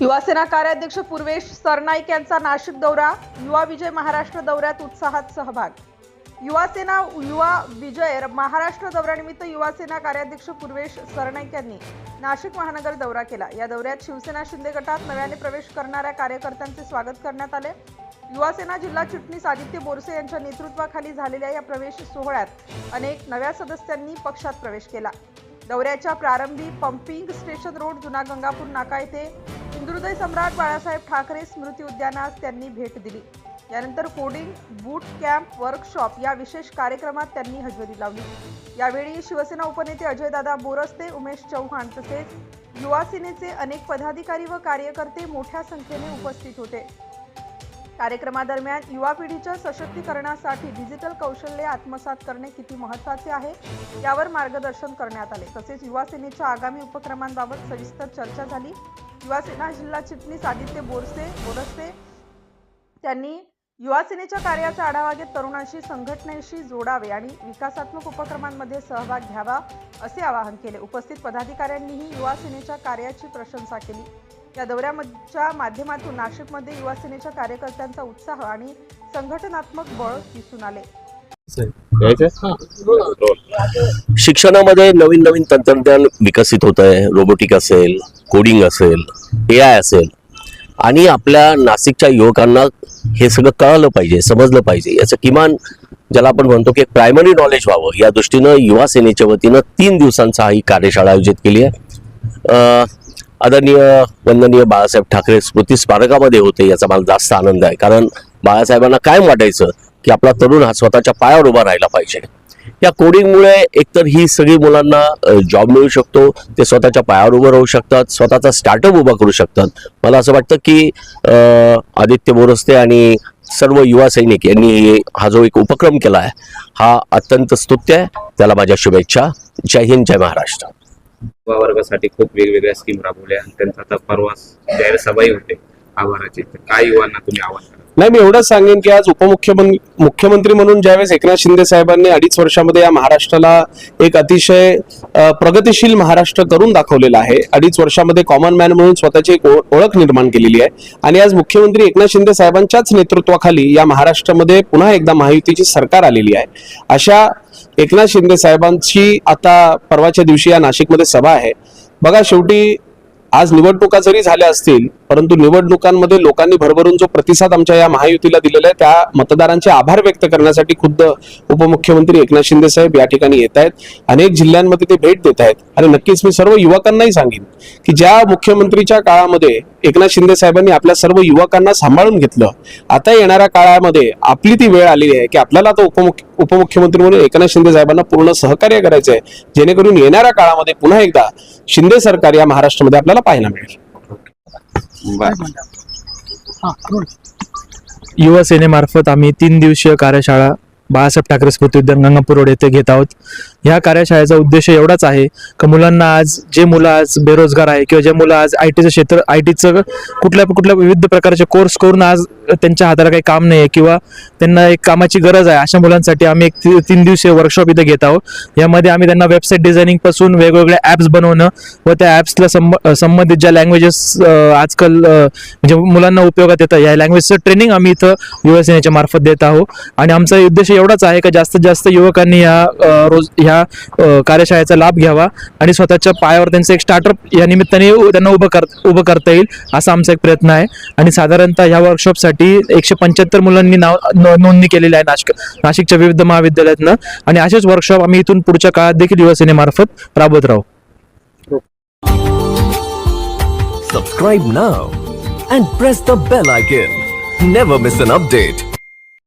युवासेना कार्याध्यक्ष पूर्वेश सरनाईक यांचा नाशिक दौरा युवा विजय महाराष्ट्र दौऱ्यात उत्साहात सहभाग. युवासेना युवा विजय महाराष्ट्र दौऱ्यानिमित्त युवासेना कार्याध्यक्ष पूर्वेश सरनाईक यांनी नाशिक महानगर दौरा केला. या दौऱ्यात शिवसेना शिंदे गटात नव्याने प्रवेश करणाऱ्या कार्यकर्त्यांचे स्वागत करण्यात आले. युवासेना जिल्हा चिटणीस आदित्य बोरसे यांच्या नेतृत्वाखाली झालेल्या या प्रवेश सोहळ्यात अनेक नव्या सदस्यांनी पक्षात प्रवेश केला. दौऱ्याच्या प्रारंभी पंपिंग स्टेशन रोड जुना गंगापूर नाका येथे हिंदुहृदय सम्राट बाळासाहेब ठाकरे स्मृती उद्यानास त्यांनी भेट दिली. यानंतर कोडिंग बूट कॅम्प वर्कशॉप या विशेष कार्यक्रमात त्यांनी हजेरी लावली. यावेळी शिवसेना उपनेते अजयदादा बोरस्ते उमेश चव्हाण तसेच युवा सेनेचे अनेक पदाधिकारी व कार्यकर्ते मोठ्या संख्येने उपस्थित होते. कार्यक्रमादरम्यान युवा पिढीच्या सशक्तीकरणासाठी डिजिटल कौशल्य आत्मसात करणे किती महत्त्वाचे आहे यावर मार्गदर्शन करण्यात आले. तसेच युवा सेनेच्या आगामी उपक्रमांबाबत सविस्तर चर्चा झाली. युवासेना जिल्हा चिटणीस आदित्य बोरसे बोरसे त्यांनी युवासेनेच्या कार्याचा आढावा घेत तरुणांशी संघटनेशी जोडावे आणि विकासात्मक उपक्रमांमध्ये सहभाग घ्यावा असे आवाहन केले. उपस्थित पदाधिकाऱ्यांनीही युवासेनेच्या कार्याची प्रशंसा केली. या दौऱ्याच्या माध्यमातून नाशिकमध्ये युवासेनेच्या कार्यकर्त्यांचा उत्साह आणि संघटनात्मक बळ दिसून आले. शिक्षणामध्ये नवीन नवीन तंत्रज्ञान विकसित होत आहे. रोबोटिक असेल कोडिंग असेल ए आय असेल. आणि आपल्या नाशिकच्या युवकांना हे सगळं कळलं पाहिजे समजलं पाहिजे. याचं किमान ज्याला आपण म्हणतो की प्रायमरी नॉलेज व्हावं. या दृष्टीनं युवा सेनेच्या वतीनं तीन दिवसांचा ही कार्यशाळा आयोजित केली आहे. आदरणीय वंदनीय बाळासाहेब ठाकरे स्मृती स्मारकामध्ये होते याचा मला जास्त आनंद आहे. कारण बाळासाहेबांना कायम वाटायचं की आपला तरुण हा स्वतःच्या पायावर उभा राहिला पाहिजे. या कोडिंगमुळे एकतर ही सगळी मुलांना जॉब मिळू शकतो ते स्वतःच्या पायावर उभं राहू शकतात स्वतःचा स्टार्टअप उभा करू शकतात. मला असं वाटतं की आदित्य बोरस्ते आणि सर्व युवा सैनिक यांनी हा जो एक उपक्रम केला आहे हा अत्यंत स्तुत्य आहे. त्याला माझ्या शुभेच्छा. जय हिंद जय महाराष्ट्र. युवा वर्गासाठी खूप वेगवेगळ्या स्कीम राबवल्या आणि त्यांचा आता परवा जाहीर सभाही होते आभाराची काय युवांना तुम्ही आवाहन नाही मी एवढंच सांगेन की आज उपमुख्यमंत्री मुख्यमंत्री म्हणून ज्यावेळेस एकनाथ शिंदे साहेबांनी अडीच वर्षामध्ये या महाराष्ट्राला एक अतिशय प्रगतिशील महाराष्ट्र करून दाखवलेला आहे. अडीच वर्षामध्ये कॉमन मॅन म्हणून स्वतःची एक ओळख निर्माण केलेली आहे. आणि आज मुख्यमंत्री एकनाथ शिंदे साहेबांच्याच नेतृत्वाखाली या महाराष्ट्रामध्ये पुन्हा एकदा महायुतीची सरकार आलेली आहे. अशा एकनाथ शिंदे साहेबांची आता परवाच्या दिवशी या नाशिकमध्ये सभा आहे. बघा शेवटी आज निवडणुका जरी झाल्या असतील परंतु निवडणुकांमध्ये लोकांनी भरभरून जो प्रतिसाद आमच्या या महायुतीला दिलेला आहे त्या मतदारांचे आभार व्यक्त करण्यासाठी खुद्द उपमुख्यमंत्री एकनाथ शिंदे साहेब या ठिकाणी येत आहेत. अनेक जिल्ह्यांमध्ये ते भेट देत आहेत. आणि नक्कीच मी सर्व युवकांनाही सांगेन की ज्या मुख्यमंत्रीच्या काळामध्ये एकनाथ शिंदे साहेबांनी आपल्या सर्व युवकांना सांभाळून घेतलं आता येणाऱ्या काळामध्ये आपली ती वेळ आलेली आहे की आपल्याला आता उपमुख्य उपमुख्यमंत्री म्हणून एकनाथ शिंदे साहेबांना पूर्ण सहकार्य करायचं आहे जेणेकरून येणाऱ्या काळामध्ये पुन्हा एकदा शिंदे सरकार या महाराष्ट्रामध्ये आपल्याला पाहायला मिळेल. युवा सेनेमार्फत आम्ही तीन दिवसीय कार्यशाळा बाळासाहेब ठाकरे स्मृती उद्यान गंगापूर रोड येथे घेत आहोत. ह्या कार्यशाळेचा उद्देश एवढाच आहे की मुलांना आज जे मुलं आज बेरोजगार आहे किंवा जे मुलं आज आय टीचं क्षेत्र आय टीचं कुठल्या कुठल्या विविध प्रकारचे कोर्स करून आज त्यांच्या हाताला काही काम नाही आहे किंवा त्यांना एक कामाची गरज आहे अशा मुलांसाठी आम्ही एक ती- तीन दिवसीय वर्कशॉप इथे घेत आहोत. यामध्ये आम्ही त्यांना वेबसाईट डिझायनिंगपासून वेगवेगळ्या ॲप्स बनवणं व त्या ॲप्सला संब संबंधित ज्या लँग्वेजेस आजकाल म्हणजे मुलांना उपयोगात येतं या लँग्वेजचं ट्रेनिंग आम्ही इथं युवा सेनेच्या मार्फत देत आहोत. आणि आमचा उद्देश एवढाच आहे का जास्तीत जास्त युवकांनी या रोज ह्या कार्यशाळेचा लाभ घ्यावा आणि स्वतःच्या पायावर त्यांचं एक स्टार्टअप या निमित्ताने त्यांना उभं कर उभं करता येईल असा आमचा एक प्रयत्न आहे आणि साधारणतः ह्या वर्कशॉपसाठी एकशे पंच्याहत्तर मुलांनी नाव नोंदणी केलेली आहे नाशिक नाशिकच्या विविध महाविद्यालयातनं आणि असेच वर्कशॉप आम्ही इथून पुढच्या काळात देखील युवासेनेमार्फत राबवत राहू Subscribe now and press the bell icon. Never miss an update.